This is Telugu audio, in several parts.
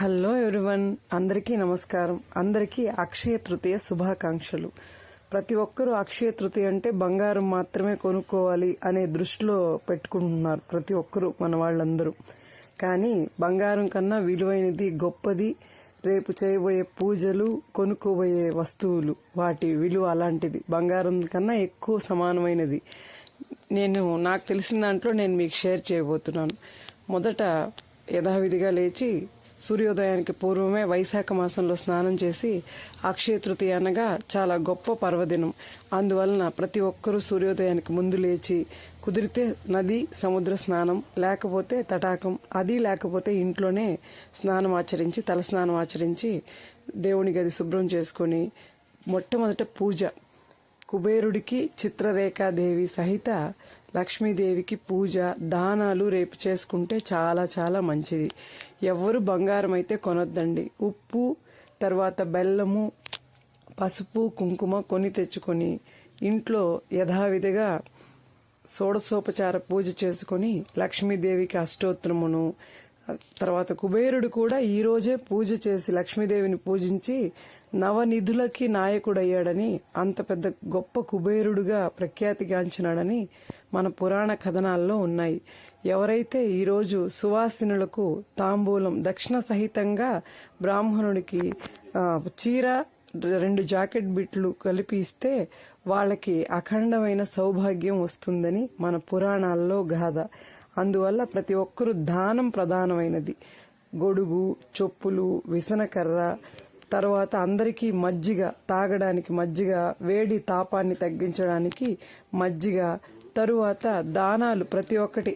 హలో ఎవ్రీవన్ అందరికీ నమస్కారం. అందరికీ అక్షయ తృతీయ శుభాకాంక్షలు. ప్రతి ఒక్కరూ అక్షయ తృతీయ అంటే బంగారం మాత్రమే కొనుక్కోవాలి అనే దృష్టిలో పెట్టుకుంటున్నారు ప్రతి ఒక్కరూ మన వాళ్ళందరూ. కానీ బంగారం కన్నా విలువైనది గొప్పది రేపు చేయబోయే పూజలు కొనుక్కోబోయే వస్తువులు. వాటి విలువ అలాంటిది. బంగారం కన్నా ఎక్కువ సమానమైనది. నేను నాకు తెలిసిన దాంట్లో నేను మీకు షేర్ చేయబోతున్నాను. మొదట యథావిధిగా లేచి సూర్యోదయానికి పూర్వమే వైశాఖ మాసంలో స్నానం చేసి అక్షయ తృతీయ అనగా చాలా గొప్ప పర్వదినం. అందువలన ప్రతి ఒక్కరూ సూర్యోదయానికి ముందు లేచి కుదిరితే నది సముద్ర స్నానం లేకపోతే తటాకం అది లేకపోతే ఇంట్లోనే స్నానం ఆచరించి తల స్నానం ఆచరించి దేవుని గది శుభ్రం చేసుకొని మొట్టమొదట పూజ. కుబేరుడికి చిత్రరేఖాదేవి సహిత లక్ష్మీదేవికి పూజ దానాలు రేపు చేసుకుంటే చాలా చాలా మంచిది. ఎవరు బంగారం అయితే కొనొద్దండి. ఉప్పు తర్వాత బెల్లము పసుపు కుంకుమ కొని తెచ్చుకొని ఇంట్లో యథావిధిగా షోడశోపచార పూజ చేసుకొని లక్ష్మీదేవికి అష్టోత్తరమును తర్వాత కుబేరుడు కూడా ఈ రోజే పూజ చేసి లక్ష్మీదేవిని పూజించి నవనిధులకి నాయకుడయ్యాడని అంత పెద్ద గొప్ప కుబేరుడుగా ప్రఖ్యాతిగాంచినాడని మన పురాణ కథనాల్లో ఉన్నాయి. ఎవరైతే ఈరోజు సువాసినులకు తాంబూలం దక్షిణ సహితంగా బ్రాహ్మణుడికి చీర రెండు జాకెట్ బిట్లు కలిపి ఇస్తే వాళ్ళకి అఖండమైన సౌభాగ్యం వస్తుందని మన పురాణాల్లో గాథ. అందువల్ల ప్రతి ఒక్కరూ దానం ప్రధానమైనది. గొడుగు చొప్పులు విసనకర్ర తర్వాత అందరికీ మజ్జిగ తాగడానికి మజ్జిగ వేడి తాపాన్ని తగ్గించడానికి మజ్జిగ తరువాత దానాలు ప్రతి ఒక్కటి.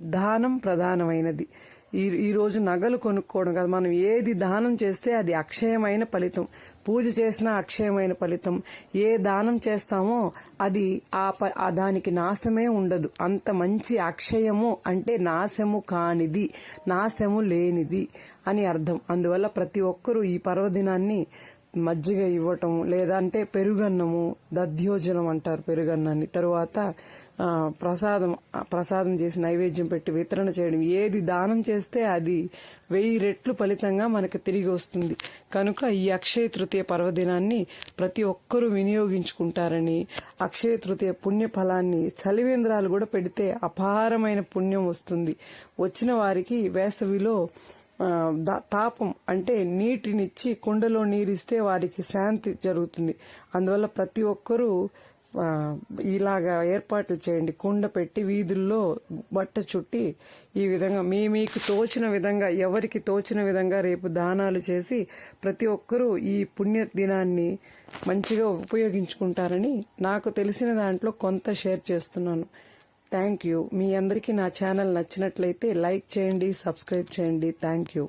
దానం ప్రధానమైనది. ఈ ఈరోజు నగలు కొనుక్కోవడం కాదు. మనం ఏది దానం చేస్తే అది అక్షయమైన ఫలితం. పూజ చేసిన అక్షయమైన ఫలితం. ఏ దానం చేస్తామో అది ఆ ప- ఆ దానికి నాశమే ఉండదు. అంత మంచి అక్షయము అంటే నాశము కానిది నాశము లేనిది అని అర్థం. అందువల్ల ప్రతి ఒక్కరూ ఈ పర్వదినాన్ని మజ్జిగ ఇవ్వటం లేదంటే పెరుగన్నము దధ్యోజనం అంటారు పెరుగన్నాన్ని. తరువాత ప్రసాదం ప్రసాదం చేసి నైవేద్యం పెట్టి వితరణ చేయడం. ఏది దానం చేస్తే అది వెయ్యి రెట్లు ఫలితంగా మనకు తిరిగి వస్తుంది. కనుక ఈ అక్షయ తృతీయ పర్వదినాన్ని ప్రతి ఒక్కరూ వినియోగించుకుంటారని అక్షయ తృతీయ పుణ్య ఫలాన్ని చలివేంద్రాలు కూడా పెడితే అపారమైన పుణ్యం వస్తుంది. వచ్చిన వారికి వేసవిలో తాపం అంటే నీటినిచ్చి కుండలో నీరిస్తే వారికి శాంతి జరుగుతుంది. అందువల్ల ప్రతి ఒక్కరూ ఇలాగా ఏర్పాట్లు చేయండి. కుండ పెట్టి వీధుల్లో బట్ట చుట్టి ఈ విధంగా మీ మీకు తోచిన విధంగా ఎవరికి తోచిన విధంగా రేపు దానాలు చేసి ప్రతి ఒక్కరూ ఈ పుణ్య దినాన్ని మంచిగా ఉపయోగించుకుంటారని నాకు తెలిసిన దాంట్లో కొంత షేర్ చేస్తున్నాను. Thank you. మీ అందరికీ నా ఛానల్ నచ్చినట్లయితే లైక్ చేయండి సబ్స్క్రైబ్ చేయండి. Thank you.